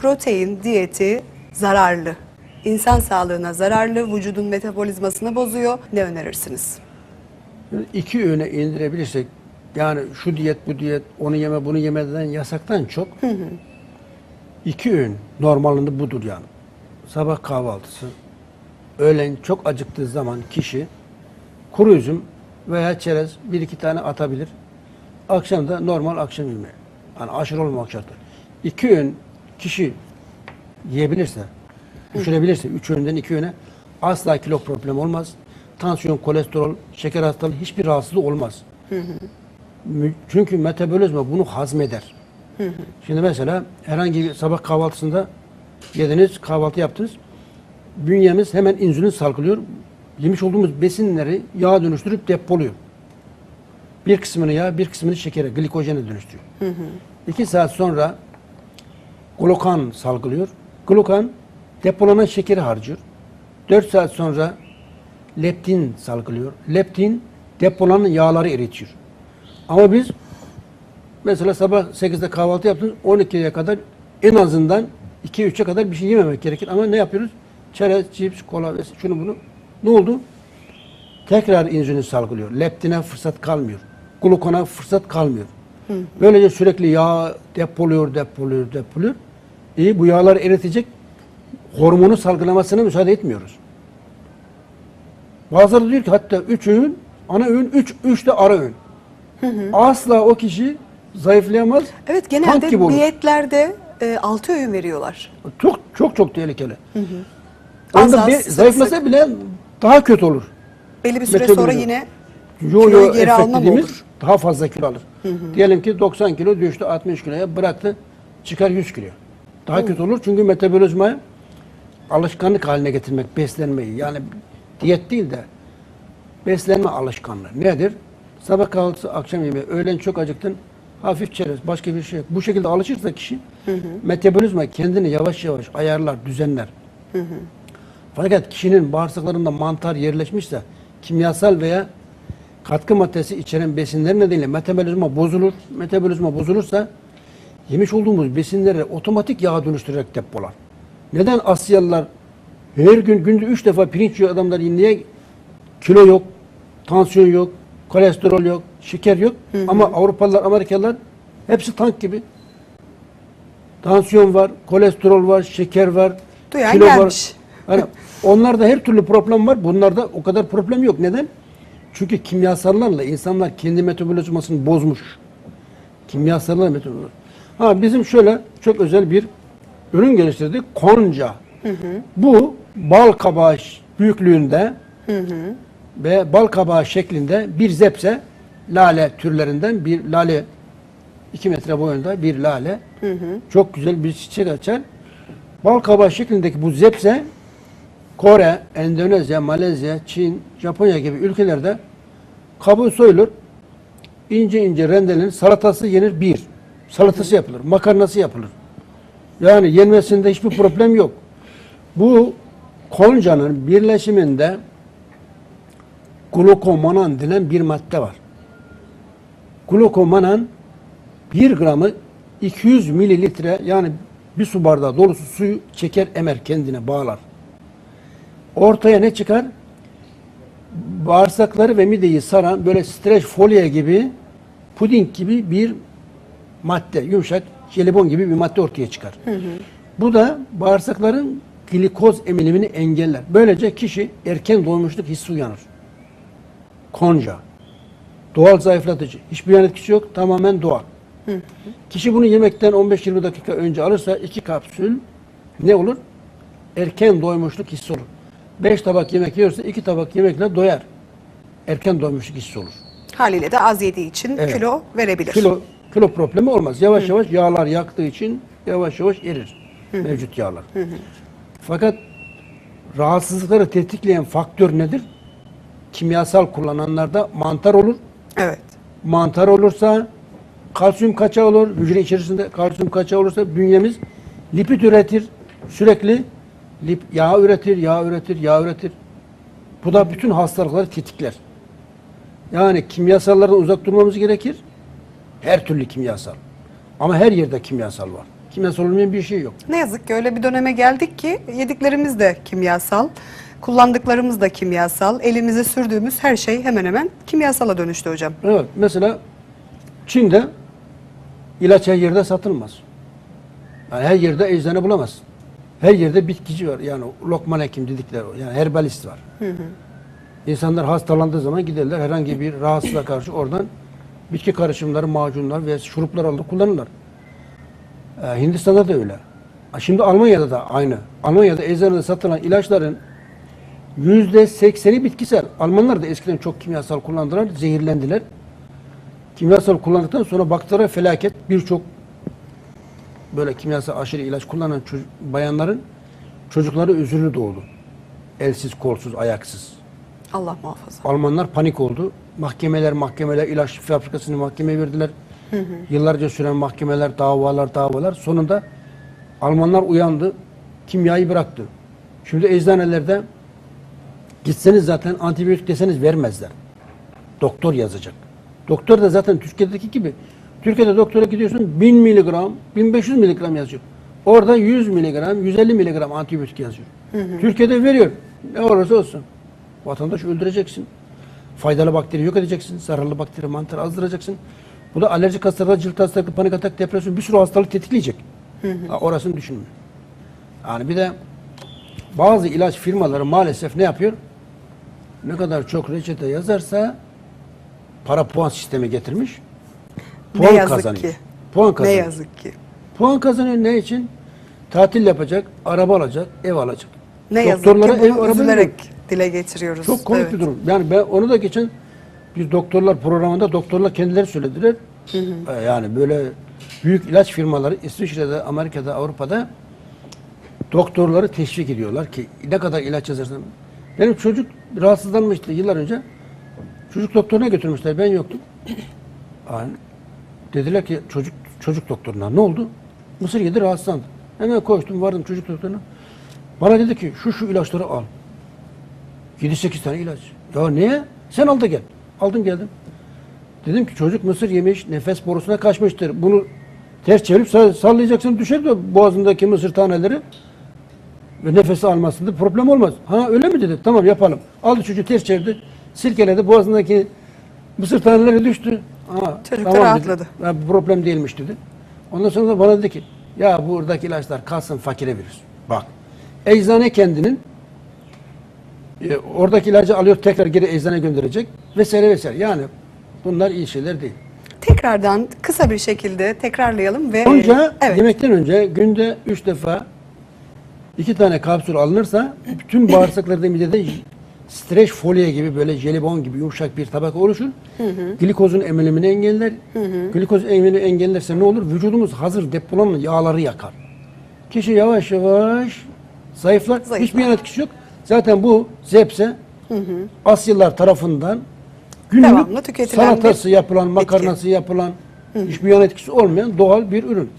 protein diyeti zararlı. İnsan sağlığına zararlı, vücudun metabolizmasını bozuyor. Ne önerirsiniz? İki öğüne indirebilirsek yani şu diyet bu diyet onu yeme bunu yemeden yasaktan çok iki öğün normalinde budur yani. Sabah kahvaltısı, öğlen çok acıktığı zaman kişi kuru üzüm veya çerez bir iki tane atabilir. Akşam da normal akşam yemeği. Yani aşırı olmamak şartı. İki öğün kişi yiyebilirse, düşürebilirse, üç öğünden iki öğüne asla kilo problem olmaz. Tansiyon, kolesterol, şeker hastalığı hiçbir rahatsızlık olmaz. Mü- Çünkü metabolizma bunu hazmeder. Şimdi mesela herhangi bir sabah kahvaltısında yediniz, kahvaltı yaptınız. Bünyemiz hemen insülin salgılıyor. Yemiş olduğumuz besinleri yağa dönüştürüp depoluyor. Bir kısmını yağ, bir kısmını şekere, glikojene dönüştürüyor. İki saat sonra glukan salgılıyor. Glukan depolanan şekeri harcıyor. 4 saat sonra leptin salgılıyor. Leptin depolanan yağları eritiyor. Ama biz mesela sabah 8'de kahvaltı yaptınız 12'ye kadar en azından 2-3'e kadar bir şey yememek gerekir. Ama ne yapıyoruz? Çerez, cips, kola ve şunu bunu. Ne oldu? Tekrar insülin salgılıyor. Leptine fırsat kalmıyor. Glukona fırsat kalmıyor. Böylece sürekli yağ depoluyor, depoluyor, depoluyor. İyi bu yağlar eritecek hormonu salgılamasına müsaade etmiyoruz. Bazıları diyor ki hatta üç öğün, ana öğün, üç, üç de ara öğün. Asla o kişi zayıflayamaz. Evet genelde diyetlerde e, 6 öğün veriyorlar. Çok çok çok tehlikeli. Az Onda az, bir zayıflasa sık. bile daha kötü olur. Belli bir süre sonra Metabolizma. yine Yo yo geri alma olur? daha fazla kilo alır. Diyelim ki 90 kilo düştü 60 kiloya bıraktı çıkar 100 kilo. Daha kötü olur çünkü metabolizmayı alışkanlık haline getirmek beslenmeyi yani diyet değil de beslenme alışkanlığı nedir? Sabah kahvaltısı, akşam yemeği, öğlen çok acıktın, hafif çerez, başka bir şey yok. Bu şekilde alışırsa kişi metabolizma kendini yavaş yavaş ayarlar, düzenler. Fakat kişinin bağırsaklarında mantar yerleşmişse kimyasal veya katkı maddesi içeren besinler nedeniyle metabolizma bozulur. Metabolizma bozulursa yemiş olduğumuz besinleri otomatik yağa dönüştürerek depolar. Neden Asyalılar her gün günde üç defa pirinç yiyor adamlar niye kilo yok, tansiyon yok, kolesterol yok, şeker yok ama Avrupalılar, Amerikalılar hepsi tank gibi. Tansiyon var, kolesterol var, şeker var, Duyan kilo gelmiş. var. Yani onlarda her türlü problem var. Bunlarda o kadar problem yok. Neden? Çünkü kimyasallarla insanlar kendi metabolizmasını bozmuş. Kimyasallarla metabolizma. Ha bizim şöyle çok özel bir ürün geliştirdik. Konca. Bu bal kabağı büyüklüğünde ve bal kabağı şeklinde bir zepse lale türlerinden bir lale 2 metre boyunda bir lale. Çok güzel bir çiçek açar. Bal kabağı şeklindeki bu zepse Kore, Endonezya, Malezya, Çin, Japonya gibi ülkelerde kabuğu soyulur. ince ince rendelenir. Salatası yenir bir. Salatası yapılır. Makarnası yapılır. Yani yenmesinde hiçbir problem yok. Bu koncanın birleşiminde glukomanan denen bir madde var. Glukomanan 1 gramı 200 mililitre yani bir su bardağı dolusu suyu çeker emer kendine bağlar. Ortaya ne çıkar? Bağırsakları ve mideyi saran böyle streç folya gibi puding gibi bir madde, yumuşak jelibon gibi bir madde ortaya çıkar. Bu da bağırsakların glikoz emilimini engeller. Böylece kişi erken doymuşluk hissi uyanır. Konca. Doğal zayıflatıcı. Hiçbir yan etkisi yok. Tamamen doğal. Kişi bunu yemekten 15-20 dakika önce alırsa iki kapsül ne olur? Erken doymuşluk hissi olur. 5 tabak yemek yiyorsa iki tabak yemekle doyar. Erken doymuşluk hissi olur. Haliyle de az yediği için Evet. kilo verebilir. Kilo kilo problemi olmaz. Yavaş yavaş yağlar yaktığı için yavaş yavaş erir mevcut yağlar. Fakat rahatsızlıkları tetikleyen faktör nedir? Kimyasal kullananlarda mantar olur. Evet. Mantar olursa kalsiyum kaçağı olur. Hücre içerisinde kalsiyum kaçağı olursa bünyemiz lipid üretir. Sürekli lip, yağ üretir, yağ üretir, yağ üretir. Bu da bütün hastalıkları tetikler. Yani kimyasallardan uzak durmamız gerekir. Her türlü kimyasal. Ama her yerde kimyasal var. Kimyasal olmayan bir şey yok. Ne yazık ki öyle bir döneme geldik ki yediklerimiz de kimyasal, kullandıklarımız da kimyasal, elimize sürdüğümüz her şey hemen hemen kimyasala dönüştü hocam. Evet. Mesela Çin'de ilaç her yerde satılmaz. Yani her yerde eczane bulamazsın. Her yerde bitkici var. Yani lokman hekim dedikleri o. Yani herbalist var. İnsanlar hastalandığı zaman giderler herhangi bir rahatsızlığa karşı oradan bitki karışımları, macunlar ve şuruplar alır kullanırlar. Ee, Hindistan'da da öyle. Şimdi Almanya'da da aynı. Almanya'da eczanede satılan ilaçların yüzde sekseni bitkisel. Almanlar da eskiden çok kimyasal kullandılar, zehirlendiler. Kimyasal kullandıktan sonra baktılar felaket birçok böyle kimyasal aşırı ilaç kullanan çocuk- bayanların çocukları özürlü doğdu. Elsiz, kolsuz, ayaksız. Allah muhafaza. Almanlar panik oldu. Mahkemeler, mahkemeler, ilaç fabrikasını mahkemeye verdiler. Yıllarca süren mahkemeler, davalar, davalar. Sonunda Almanlar uyandı. Kimyayı bıraktı. Şimdi eczanelerde gitseniz zaten antibiyotik deseniz vermezler. Doktor yazacak. Doktor da zaten Türkiye'deki gibi. Türkiye'de doktora gidiyorsun 1000 miligram, 1500 miligram yazıyor. Orada 100 miligram, 150 miligram antibiyotik yazıyor. Türkiye'de veriyor. Ne olursa olsun. Vatandaş öldüreceksin. Faydalı bakteri yok edeceksin. Zararlı bakteri, mantar azdıracaksın. Bu da alerjik hastalığa, cilt hastalığı, panik atak, depresyon bir sürü hastalık tetikleyecek. Ha, orasını düşünme. Yani bir de bazı ilaç firmaları maalesef ne yapıyor? Ne kadar çok reçete yazarsa para puan sistemi getirmiş. Puan ne yazık kazanıyor. ki. Puan Ne kazanıyor. yazık ki. Puan kazanıyor ne için? Tatil yapacak, araba alacak, ev alacak. Ne yazık Doktorlara ki ev, bunu araba üzülerek. Dile getiriyoruz. Çok komik Evet. bir durum. Yani ben onu da geçen bir doktorlar programında doktorlar kendileri söylediler. Ee, Yani böyle büyük ilaç firmaları İsviçre'de, Amerika'da, Avrupa'da doktorları teşvik ediyorlar ki ne kadar ilaç yazarsan. Benim çocuk rahatsızlanmıştı yıllar önce. Çocuk doktoruna götürmüşler. Ben yoktum. Yani dediler ki çocuk çocuk doktoruna ne oldu? Mısır yedi rahatsızlandı. Hemen koştum vardım çocuk doktoruna. Bana dedi ki şu şu ilaçları al. 7-8 tane ilaç. Ya niye? Sen al da gel. Aldım geldim. Dedim ki çocuk mısır yemiş, nefes borusuna kaçmıştır. Bunu ters çevirip sa- sallayacaksın düşer de boğazındaki mısır taneleri ve nefesi almasında problem olmaz. Ha öyle mi dedi? Tamam yapalım. Aldı çocuğu ters çevirdi. Silkeledi. Boğazındaki mısır taneleri düştü. Ha, Çocuk da tamam dedi. rahatladı. Ha, bu problem değilmiş dedi. Ondan sonra da bana dedi ki ya buradaki ilaçlar kalsın fakire verir. Bak eczane kendinin e, oradaki ilacı alıyor tekrar geri eczane gönderecek vesaire vesaire. Yani bunlar iyi şeyler değil. Tekrardan kısa bir şekilde tekrarlayalım ve Önce evet. yemekten önce günde üç defa iki tane kapsül alınırsa bütün bağırsaklarda midede streç folye gibi böyle jelibon gibi yumuşak bir tabaka oluşur. Glikozun emilimini engeller. Glikoz emilimini engellerse ne olur? Vücudumuz hazır depolanan yağları yakar. Kişi yavaş yavaş zayıflar. Zayıflar. Hiçbir yan etkisi yok. Zaten bu zepse Asyalılar tarafından günlük Devamlı tüketilen salatası yapılan, makarnası yapılan, hiçbir yan etkisi olmayan doğal bir ürün.